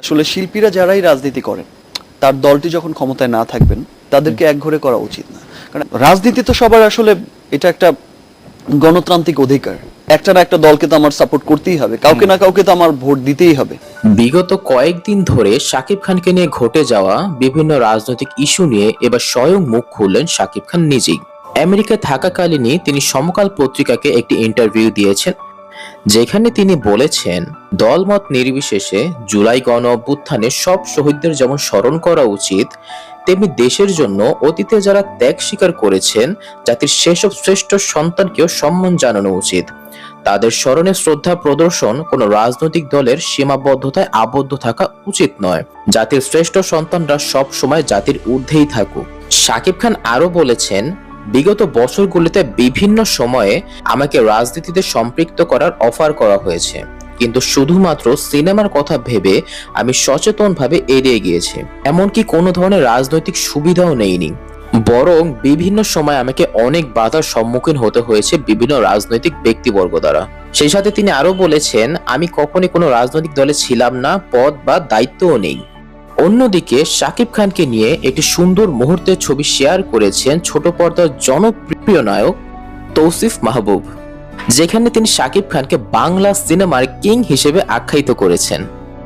আসলে শিল্পীরা যারাই রাজনীতি করেন তার দলটি যখন ক্ষমতায় না থাকবেন তাদেরকে একঘরে করা উচিত না। কারণ রাজনীতি তো সবার আসলে এটা একটা গণতান্ত্রিক অধিকার। একটা না একটা দলকে তো আমার সাপোর্ট করতেই হবে। কাউকে না কাউকে তো আমার ভোট দিতেই হবে। বিগত কয়েকদিন ধরে শাকিব খানকে নিয়ে ঘটে যাওয়া বিভিন্ন রাজনৈতিক ইস্যু নিয়ে এবার স্বয়ং মুখ খুললেন শাকিব খান নিজেই। আমেরিকায় থাকাকালীনই তিনি সমকাল পত্রিকাকে একটি ইন্টারভিউ দিয়েছেন। যেখানে তিনি বলেছেন, দলমত নির্বিশেষে জুলাই গণ অভ্যুত্থানে সব শহীদদের যেমন স্মরণ করা উচিত, তেমনি দেশের জন্য অতীতে যারা ত্যাগ স্বীকার করেছেন, জাতির সেসব শ্রেষ্ঠ সন্তানকেও সম্মান জানানো উচিত। তাদের স্মরণে শ্রদ্ধা প্রদর্শন কোনো রাজনৈতিক দলের সীমাবদ্ধতায় আবদ্ধ থাকা উচিত নয়। জাতির শ্রেষ্ঠ সন্তানরা সব সময় জাতির ঊর্ধ্বেই থাকুক। শাকিব খান আরও বলেছেন বিগত বছরগুলিতে বিভিন্ন সময়ে আমাকে রাজনীতিতে সম্পৃক্ত করার অফার করা হয়েছে। কিন্তু শুধুমাত্র সিনেমার কথা ভেবে আমি সচেতনভাবে এড়িয়ে গিয়েছি। এমনকি কোনো ধরনের রাজনৈতিক সুবিধাও নেইনি। বরং বিভিন্ন সময় আমাকে অনেক বাধার সম্মুখীন হতে হয়েছে বিভিন্ন রাজনৈতিক ব্যক্তিবর্গ দ্বারা। সেই সাথে তিনি আরও বলেছেন, আমি কখনই কোনো রাজনৈতিক দলে ছিলাম না, পদ বা দায়িত্বও নেই। অন্যদিকে শাকিব খানকে নিয়ে একটি সুন্দর মুহূর্তের ছবি শেয়ার করেছেন ছোট পর্দার জনপ্রিয় নায়ক তৌসিফ মাহবুব, যেখানে তিনি শাকিব খানকে বাংলা সিনেমার কিং হিসেবে আখ্যায়িত করেছেন।